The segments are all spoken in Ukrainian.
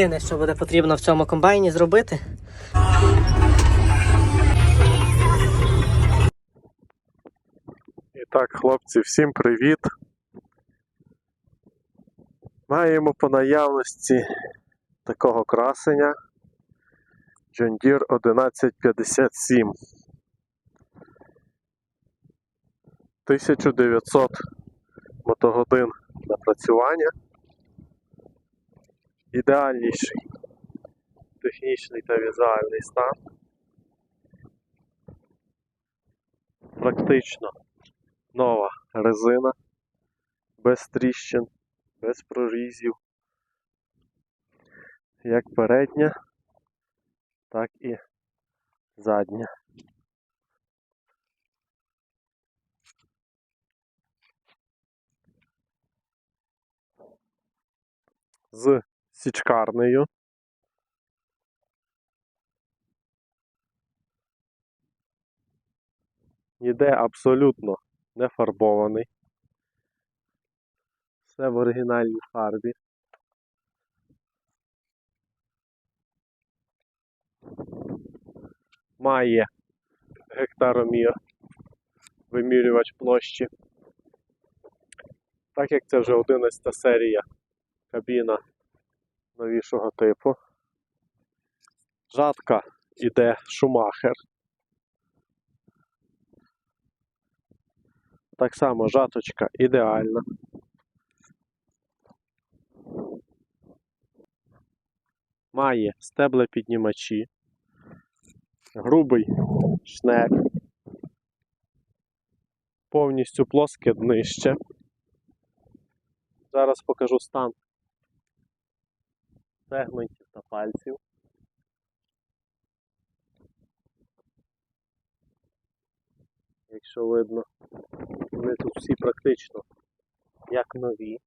Єдине, що буде потрібно в цьому комбайні зробити. І так, хлопці, всім привіт. Маємо по наявності такого красення John Deere 1157. 1900 мотогодин напрацювання. Ідеальніший технічний та візуальний стан. Практично нова резина, без тріщин, без прорізів. Як передня, так і задня. З січкарнею. Ніде абсолютно не фарбований. Все в оригінальній фарбі. Має гектаромір вимірювач площі. Так як це вже 11 серія кабіна новішого типу. Жатка іде Шумахер. Так само жаточка ідеальна. Має стеблепіднімачі, грубий шнек, повністю плоске днище. Зараз покажу стан сегментів та пальців. Якщо видно, вони тут всі практично як нові.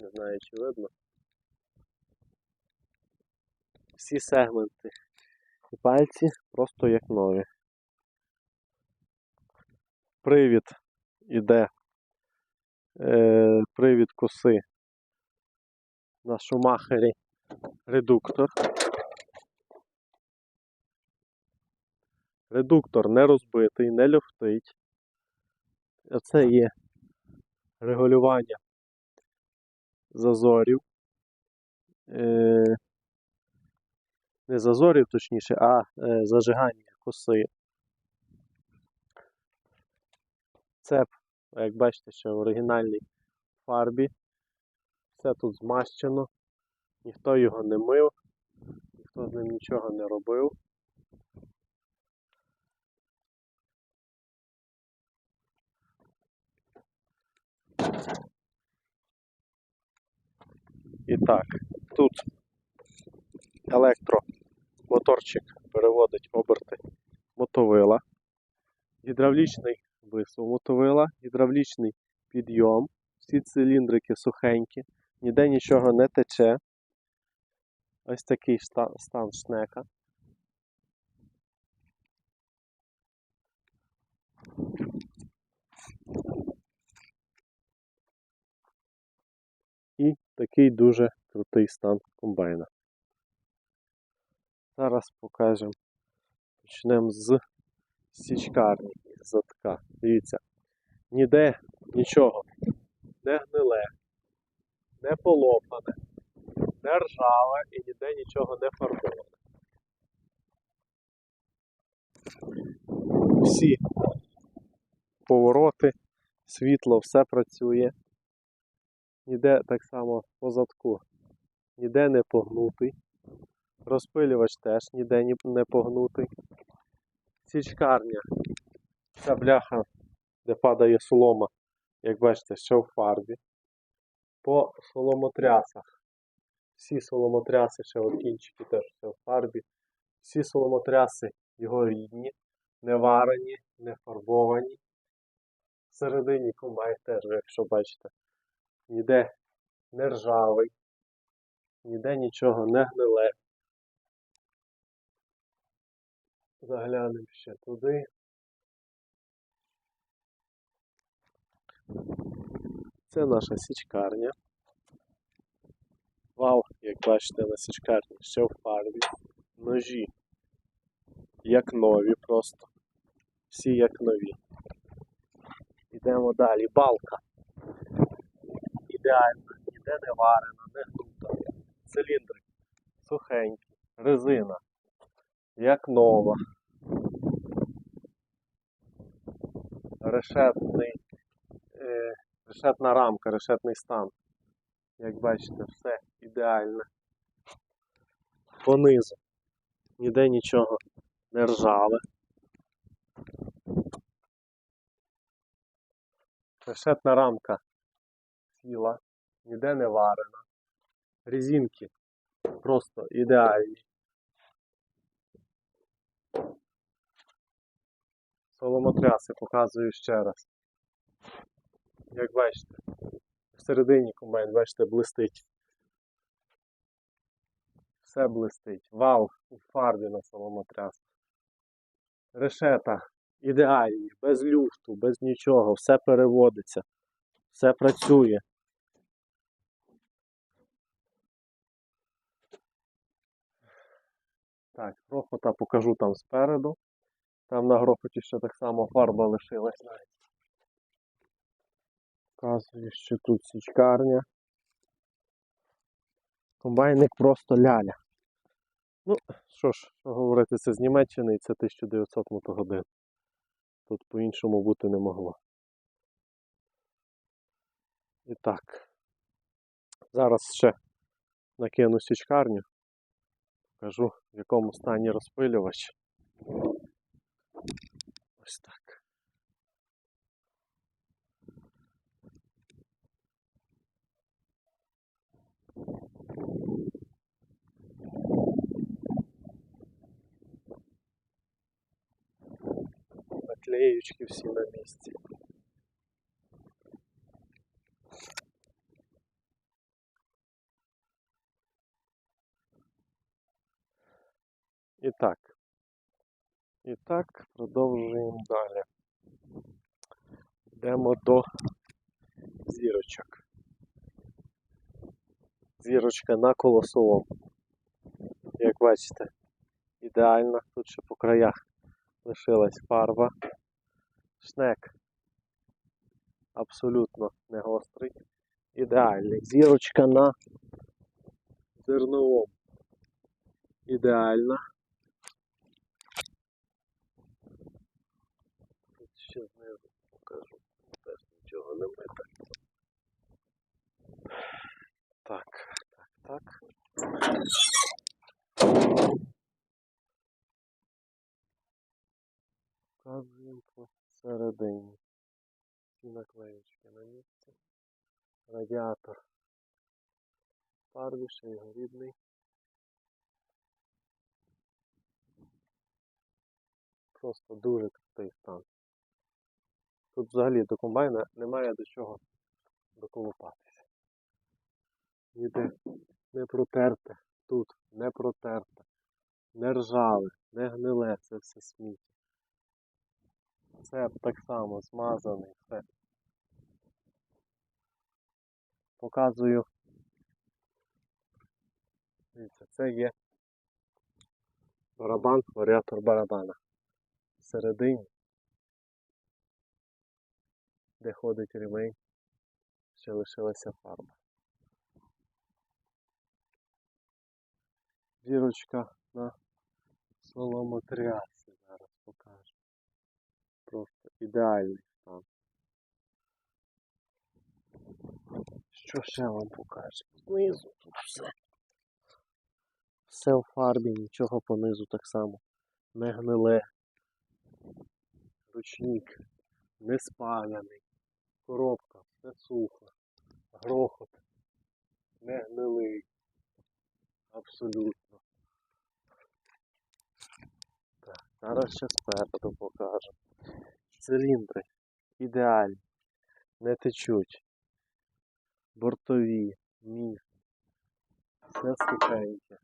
Не знаю, чи видно. Всі сегменти і пальці просто як нові. Привід іде е, привід коси на шумахері редуктор. Редуктор не розбитий, не люфтить. Оце є регулювання зазорів. Е, не зазорів, точніше, а е, зажигання коси. Цеп, як бачите, ще в оригінальній фарбі. Все тут змащено, ніхто його не мив, ніхто з ним нічого не робив. І так, тут електромоторчик переводить оберти мотовила, гідравлічний висув мотовила, гідравлічний підйом, всі циліндрики сухенькі, ніде нічого не тече. Ось такий стан шнека. І такий дуже крутий стан комбайна. Зараз покажемо. Почнемо з січкарні з затка. Дивіться, ніде нічого не гниле, не полопане, не ржаве і ніде нічого не фарбоване. Всі повороти, світло, все працює. Ніде так само по задку, ніде не погнутий. Розпилювач теж ніде не погнутий. Січкарня. Ця бляха, де падає солома, як бачите, що в фарбі. По соломотрясах. Всі соломотряси, ще от кінчики теж все в фарбі. Всі соломотряси його рідні, не варені, не фарбовані. Всередині комбайн теж, якщо бачите, ніде не ржавий, ніде нічого не гниле. Заглянемо ще туди. Це наша січкарня. Вау, як бачите, на січкарні ще в фарбі. Ножі. Як нові просто. Всі як нові. Йдемо далі. Балка. Ідеальна, ніде не варена, не гнута. Циліндрик. Сухенький. Резина. Як нова. Решетний. Е, решетна рамка, решетний стан. Як бачите, все ідеальне. Понизу. Ніде нічого не ржаве. Решетна рамка ціла, ніде не варена. Резинки просто ідеальні. Соломотряси показую ще раз. Як бачите, всередині комбайн, бачите, блистить. Все блистить. Вал у фарбі на соломотряс. Решета ідеальні, без люфту, без нічого, все переводиться, все працює. Так, грохота покажу там спереду. Там на грохоті ще так само фарба лишилась навіть. Показую, що тут січкарня. Комбайник просто ляля. Ну, що ж, що говорити, це з Німеччини і це 1900 мотогодин. Тут по-іншому бути не могло. І так. Зараз ще накину січкарню. Покажу, в якому стані розпилювач. Ось так. Наклеючки всі на місці. І так. І так, продовжуємо далі. Йдемо до зірочок. Зірочка на колосовому. Як бачите, ідеально. Тут ще по краях лишилась фарба. Шнек абсолютно не гострий. Ідеальний. Зірочка на зерновому. Ідеальна. Тут ще знизу покажу. Теж нічого не мите. Так, так, так. Показуємо посередині. Всі наклеючки на місці. Радіатор. Ще його рідний. Просто дуже крутий стан. Тут взагалі до комбайна немає до чого доколупатися. Ніде не протерте, тут не протерте, не ржаве, не гниле, це все сміття. Це так само змазаний, все. Показую. Дивіться, це є барабан, варіатор барабана. Всередині, де ходить ремень, ще лишилася фарба. Зірочка на соломотрясі зараз покажу. Просто ідеальний стан. Що ще вам покажу? Знизу тут все. Все в фарбі, нічого понизу так само. Не гниле. Ручник не спаляний. Коробка, все сухо. Грохот. Не гнилий. Абсолютно. Зараз ще спереду покажу. Циліндри ідеальні, не течуть, бортові, міст. Все стихається.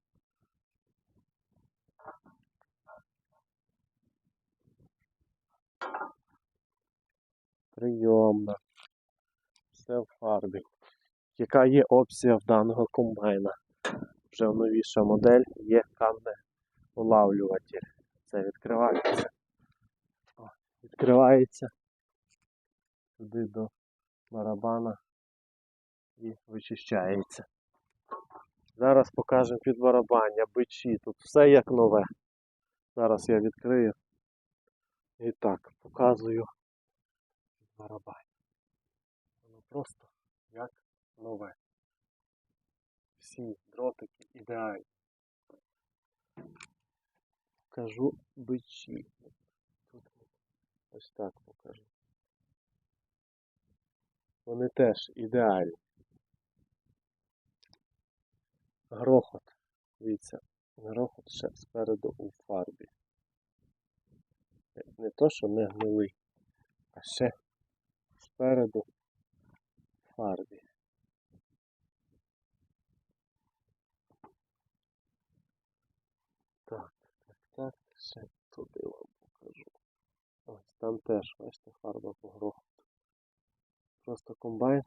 Прийомна. Все в фарбі. Яка є опція в даного комбайна? Вже в новіша модель є камне улавлюватель. Це відкривається. О, відкривається туди до барабана і вичищається. Зараз покажемо під барабання, бичі. Тут все як нове. Зараз я відкрию. І так, показую під барабань. Воно просто як нове. Всі дротики ідеальні. Покажу бичі. Тут ось так покажу. Вони теж ідеальні. Грохот. Дивіться, грохот ще спереду у фарбі. Не то, що не гнилий, а ще спереду в фарбі. Так, так, так, ще туди вам покажу. Ось там теж, бачите, фарба по грохоту. Просто комбайн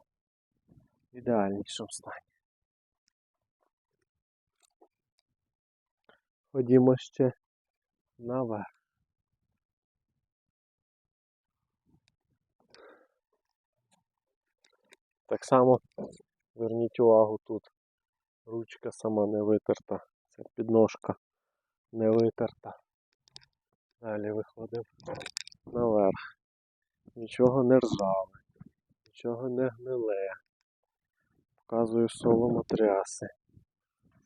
в ідеальнішому стані. Ходімо ще наверх. Так само зверніть увагу тут. Ручка сама не витерта. Це підножка не витерта. Далі виходимо наверх. Нічого не ржаве, нічого не гниле. Показую соломотряси.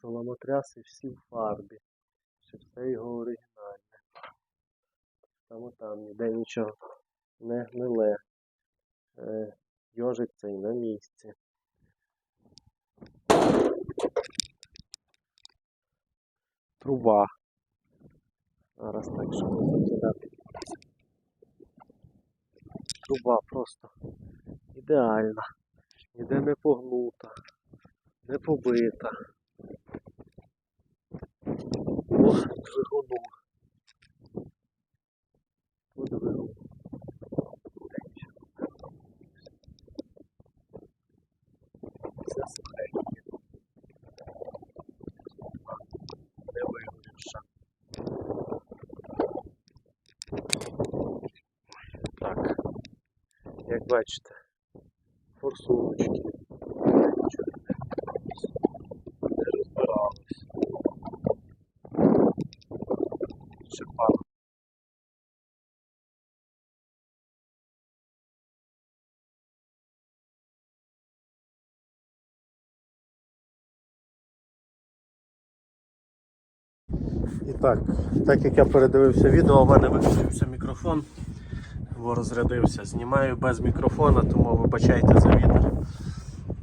Соломотряси всі в фарбі. Ще все його оригінальне. Там там ніде нічого не гниле. Е, Йожик цей на місці. Труба. Зараз так, щоб не закидати. Труба просто ідеальна. Ніде не погнута, не побита. По двигуну. По двигуну. Все сухеньке. Не вигорівша. Так. Як бачите, форсуночки. Не, не розбиралось. І так, так як я передивився відео, у мене виключився мікрофон, бо розрядився. Знімаю без мікрофона, тому вибачайте за вітер.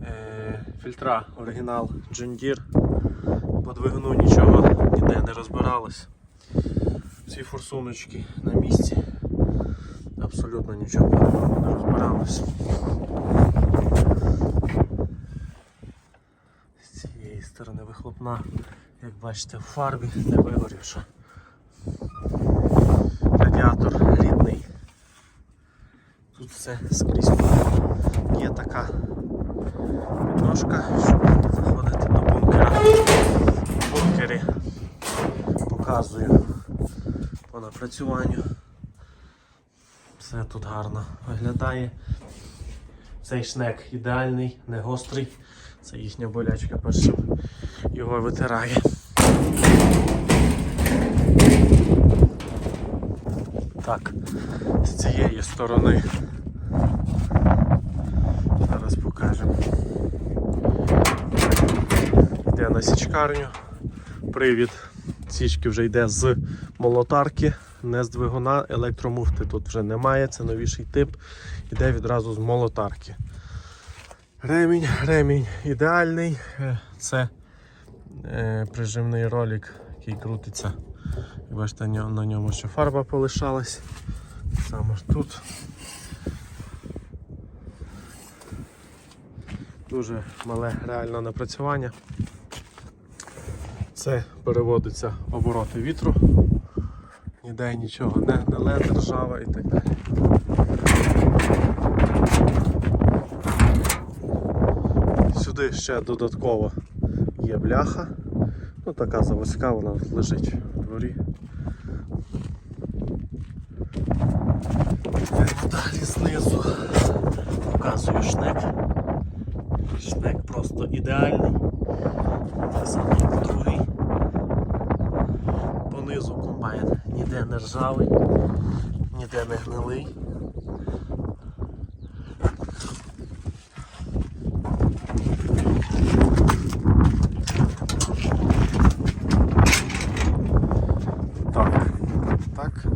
Е, фільтра оригінал John Deere. По двигуну нічого ніде не розбиралось. Всі форсуночки на місці. Абсолютно нічого не розбиралось. З цієї сторони вихлопна, як бачите, в фарбі не вигорівша. Радіатор все скрізь є така підножка, щоб заходити до бункера. В бункері показую по напрацюванню. Все тут гарно виглядає. Цей шнек ідеальний, не гострий. Це їхня болячка першим його витирає. Так, з цієї сторони. Зараз покажемо. Йде на січкарню. Привід січки вже йде з молотарки, не з двигуна. Електромуфти тут вже немає, це новіший тип. Йде відразу з молотарки. Ремінь, ремінь ідеальний. Е, Це е, прижимний ролик, який крутиться. Бачите, на ньому- ще фарба полишалась. Саме тут. дуже мале реальне напрацювання. Це переводиться обороти вітру, ніде нічого не, не держава і так далі. Сюди ще додатково є бляха, ну така заводська, вона лежить в дворі. Далі знизу показую шнек. Шнек просто ідеальний. Як другий. Понизу комбайн ніде не ржавий, ніде не гнилий. Так, так.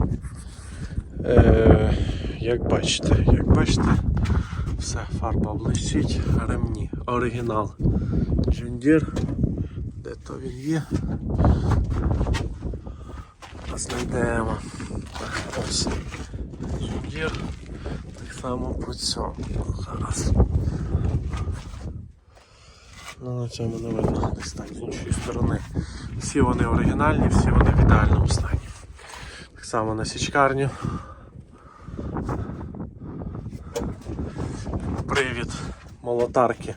Е, як бачите, все, фарба блищить, ремні, оригінал. Джундір. Де то він є? Знайдемо. Ось. Джундір. Так само по цьому. Зараз. Ну, на цьому не видно десь так з іншої сторони. Всі вони оригінальні, всі вони в ідеальному стані. Так само на січкарню. Привід молотарки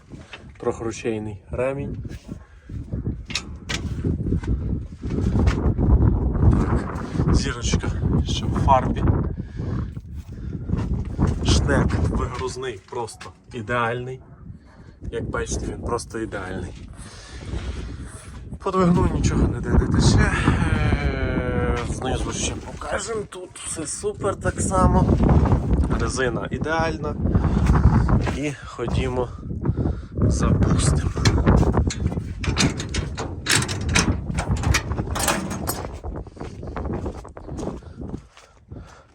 трохручейний ремінь. Так, зірочка ще в фарбі. Шнек вигрузний, просто ідеальний. Як бачите, він просто ідеальний. По двигуну нічого не тече. Знизу ще покажемо. Тут все супер так само. Резина ідеальна. І ходімо запустимо.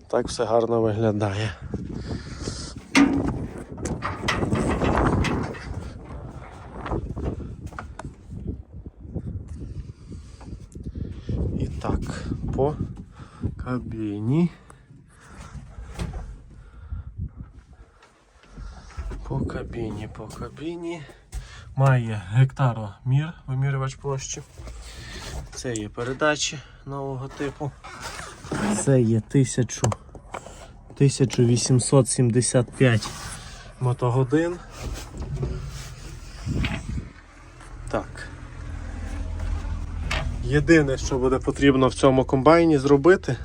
Так все гарно виглядає. І так, по кабіні. По кабіні. Має гектаромір, вимірювач площі. Це є передачі нового типу. Це є 1000, 1875 мотогодин. Так. Єдине, що буде потрібно в цьому комбайні зробити,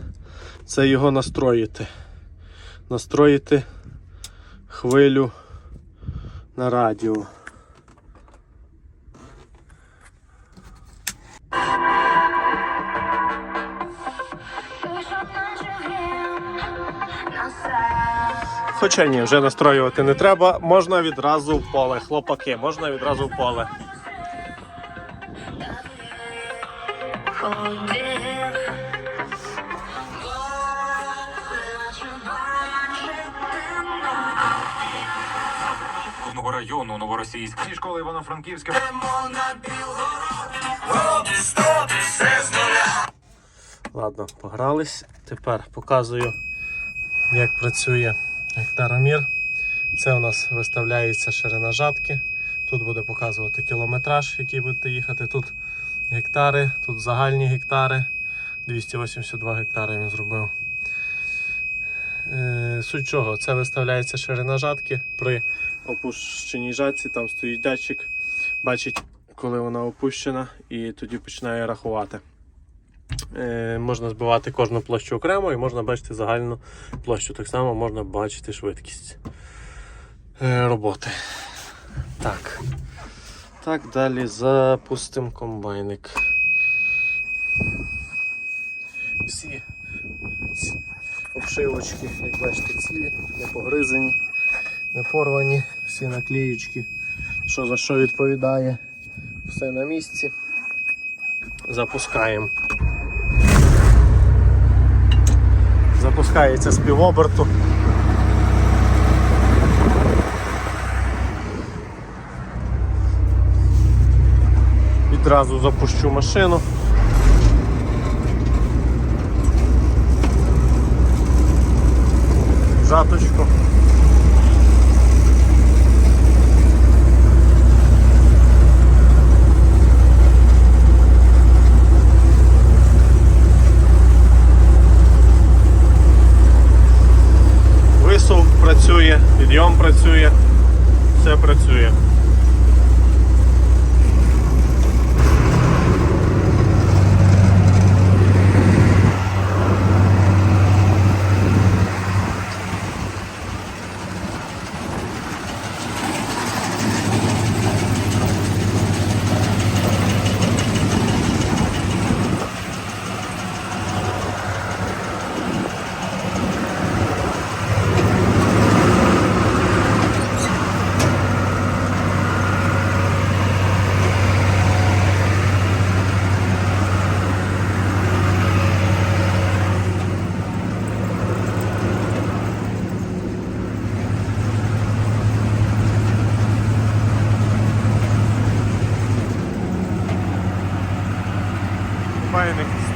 це його настроїти. Настроїти хвилю на радіо. Хоча ні, вже настроювати не треба, можна відразу в поле. Хлопаки, можна відразу в поле. Головного району Новоросійськ. Школи Івано-Франківська. Ладно, погрались. Тепер показую, як працює гектаромір. Це у нас виставляється ширина жатки. Тут буде показувати кілометраж, який будете їхати. Тут гектари, тут загальні гектари. 282 гектари він зробив. Е, Суть чого, це виставляється ширина жатки. При опущеній жатці там стоїть датчик, бачить, коли вона опущена, і тоді починає рахувати. Е, можна збивати кожну площу окремо і можна бачити загальну площу. Так само можна бачити швидкість е, роботи. Так. Так, далі запустимо комбайник. Всі ці обшивочки, як бачите, цілі, не погризані, не порвані, всі наклеючки, що за що відповідає, все на місці. Запускаємо. Запускається з півоберту. Відразу запущу машину. Жаточку. Висув працює, підйом працює, все працює.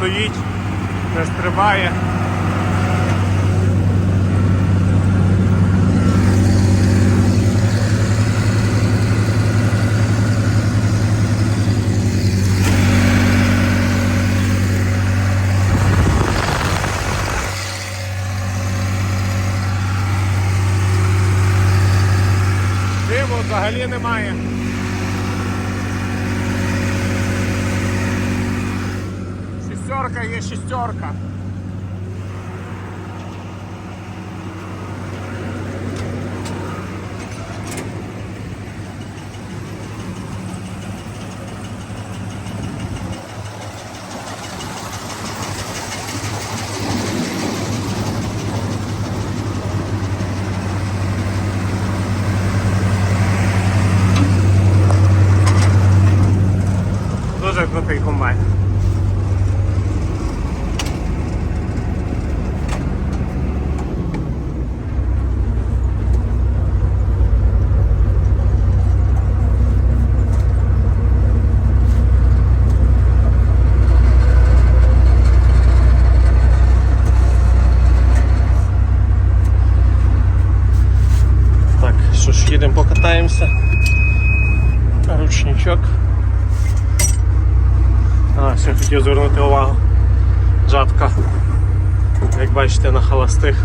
стоїть, не стрибає. Диму взагалі немає. Шістерка є шістерка. Дуже крутий комбайн. Так, що ж, їдемо покатаємося. Ручничок. А, ще хотів звернути увагу. Жабка, як бачите, на холостих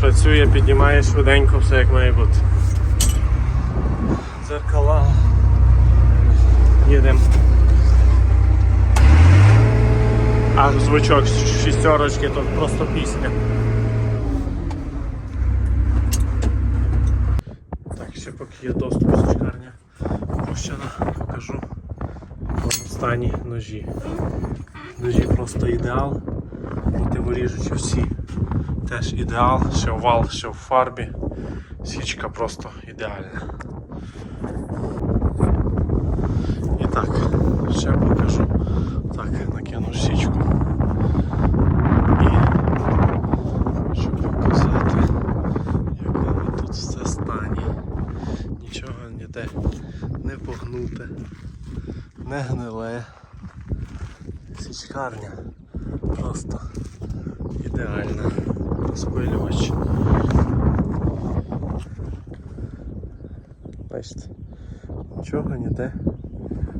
працює, піднімає швиденько, все як має бути. Зеркала. Їдемо. А звучок з шістерочки то просто пісня. Так, ще поки є доступ сучкарня опущена, покажу в стані ножі. Ножі просто ідеал. Мотиворіжучі всі. Теж ідеал, ще вал, ще в фарбі. Січка просто ідеальна. І так, ще покажу. Так, накинув січку. І хочу показати, як воно тут все стані. Нічого ніде не погнуте не гниле. Січкарня просто. Розпилювач. Бачите, нічого ніде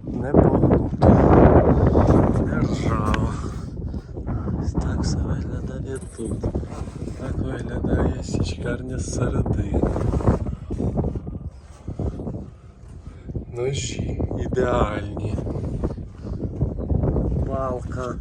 не погнуто. Не ржаво. Ось так все виглядає тут. Так виглядає січкарня зсередини. Ножі ідеальні. Палка.